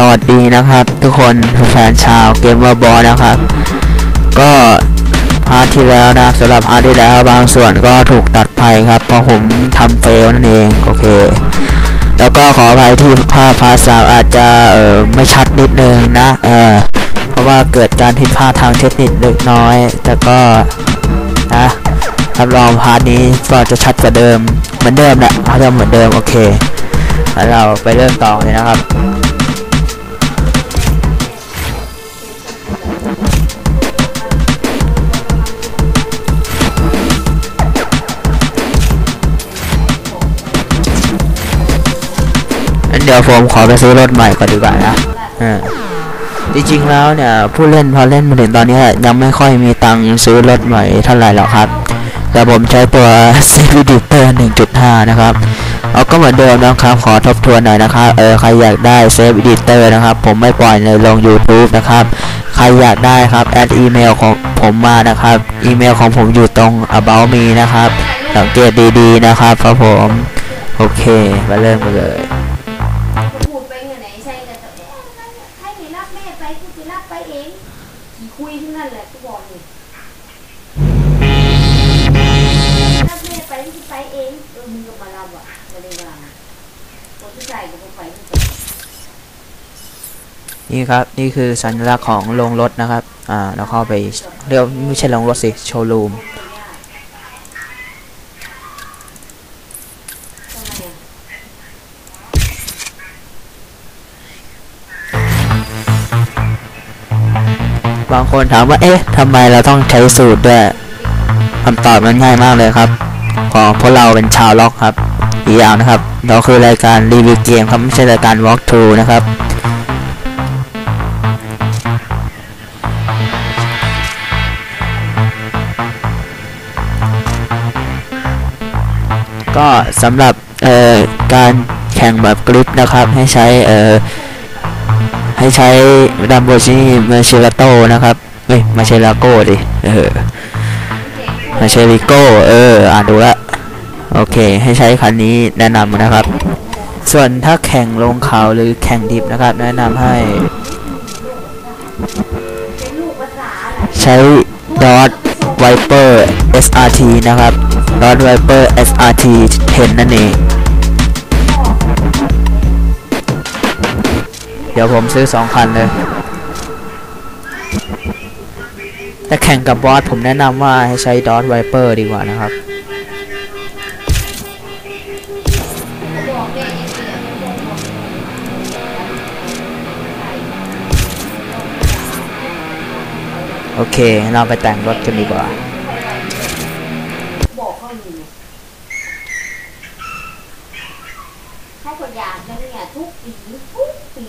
สวัสดีนะครับ ทุกคนแฟนชาวเกมเมอร์บอนะครับ ก็พาร์ทที่แล้วนะสำหรับพาร์ทที่แล้วบางส่วนก็ถูกตัดไปครับ เพราะผมทำเฟลนั่นเองโอเค แล้วก็ขออภัยที่ภาพภาษาอาจจะเออไม่ชัดนิดนึงนะเออเพราะว่าเกิดการผิดพลาดทางเทคนิคเล็กน้อย แต่ก็นะรับรองพาร์ทนี้ก็จะชัดกว่าเดิมเหมือนเดิมแหละเขาจะเหมือนเดิมโอเคแล้วเราไปเริ่มต่อเลยนะครับ เดี๋ยวผมขอไปซื้อรถใหม่ก่อนดีกว่านะเออจริงๆแล้วเนี่ยผู้เล่นพอเล่นมาถึงตอนนี้ยังไม่ค่อยมีตังค์ซื้อรถใหม่เท่าไหร่หรอกครับ แต่ผมใช้ตัว c v d i t o r 1.5 นะครับ เอาก็เหมือนเดิมนะครับ ขอทบทวนหน่อยนะครับ เออใครอยากได้ Save Editor นะครับ ผมไม่ปล่อยในลง YouTube นะครับ ใครอยากได้ครับแอดอีเมลของผมมานะครับ อีเมลของผมอยู่ตรง about me นะครับ สังเกตดีๆนะครับครับผม โอเค มาเริ่มกันเลยารับอะมาเลยว่าคนที่ใส่ก็บ่ไปนี่ครับ นี่คือสัญลักษณ์ของโรงรถนะครับ อ่าแล้วเข้าไปเรียกไม่ใช่โรงรถสิ โชว์รูม บางคนถามว่า เอ๊ะทำไมเราต้องใช้สูตรด้วยคำตอบมันง่ายมากเลยครับ ของพวกเราเป็นชาวล็อกครับ อีกอย่างนะครับ เราคือรายการรีวิวเกมครับไม่ใช่รายการ walk through นะครับก็สำหรับเอ่อการแข่งแบบกริปนะครับ ให้ใช้เอ่อให้ใช้ดัมโบชินีมาเชลาโตนะครับเอ้ยมาเชลาโก้ดิเออมาเชลิโก้เอออ่านดูละ โอเค ให้ใช้คันนี้แนะนำนะครับ ส่วนถ้าแข่งลงเขาหรือแข่งดิบนะครับ แนะนำให้ ใช้ดอทไวเปอร์ SRT นะครับดอทไวเปอร์ SRT 10 นั่นเอง เดี๋ยวผมซื้อ 2 คันเลยแต่แข่งกับบอสผมแนะนำว่าให้ใช้ดอทไวเปอร์ดีกว่านะครับ โอเคงั้นเราไปแต่งรถกันดีกว่าบอกเขาอยาก็อยากนะเนี่ยทุกปีทุกปี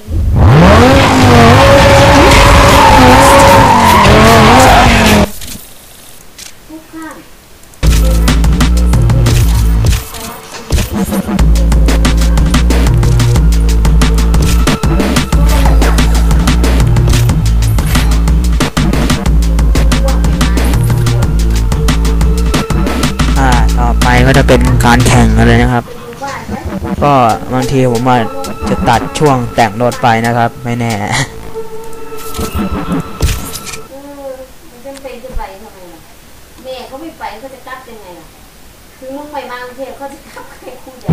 ก็จะเป็นการแข่งกันเลยนะครับบ้านไว้ก็บางทีผมอาจจะตัดช่วงแต่งรถไปนะครับ ไม่แน่เออมันจำเป็นจะไปทำไมล่ะแม่เขาไม่ไปเขาจะกลับยังไงล่ะถึงมึงไปมากรุงเทพเขาจะกลับใครคุยอย่าง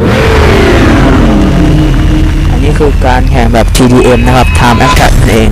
อันนี้คือการแข่งแบบ TDM นะครับ Time Attack นั่นเอง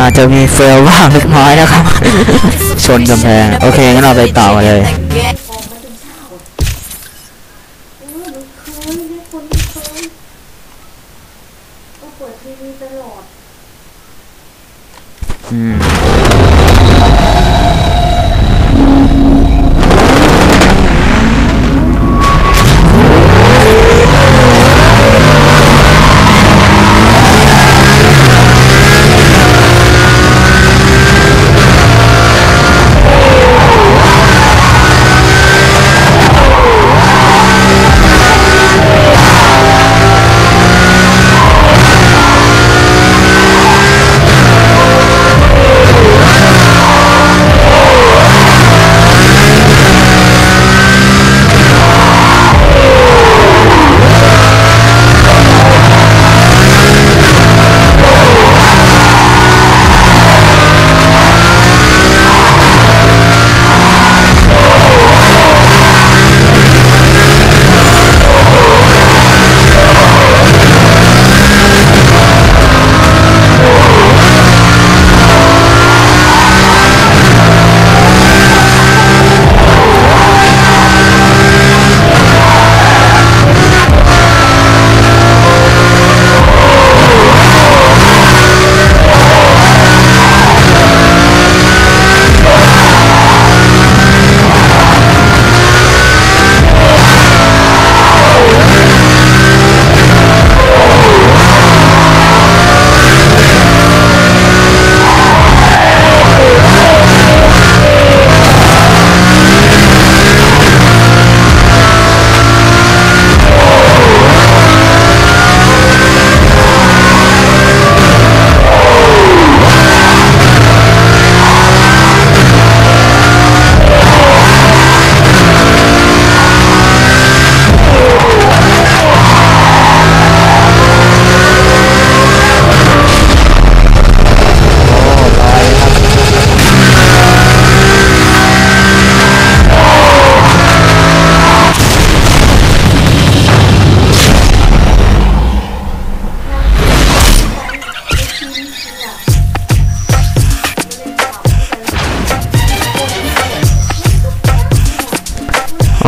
อาจจะมีเฟลบ้างเล็กน้อยนะครับ ชนกำแพง โอเค งั้นเราไปต่อกันเลยออกม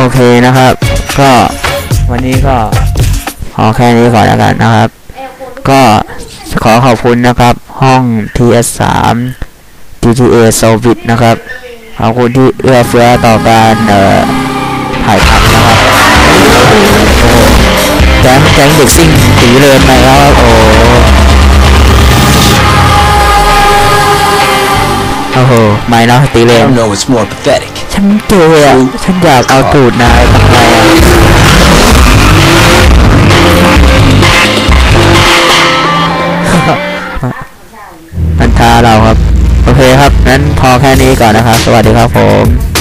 อเคนะครับ ก็วันนี้ก็ขอแค่นี้ก่อนแล้วกันนะครับ ก็ขอขอบคุณนะครับ ห้อง TS3 GTA Solvit นะครับ ขอบคุณที่เอื้อเฟื้อต่อการเอ่อถ่ายทำนะครับโอ้โหแก๊งแก๊งเด็กซิ่งตีเรือนไปแล้วโอ้โหโอ้โหไม่นะตีเรื I อน don't know what's more pathetic. ฉันเกลียดฉันอยากเอาตูดนายทำไมอะมันท้าเราครับ โอเคครับนั้นพอแค่นี้ก่อนนะครับ สวัสดีครับผม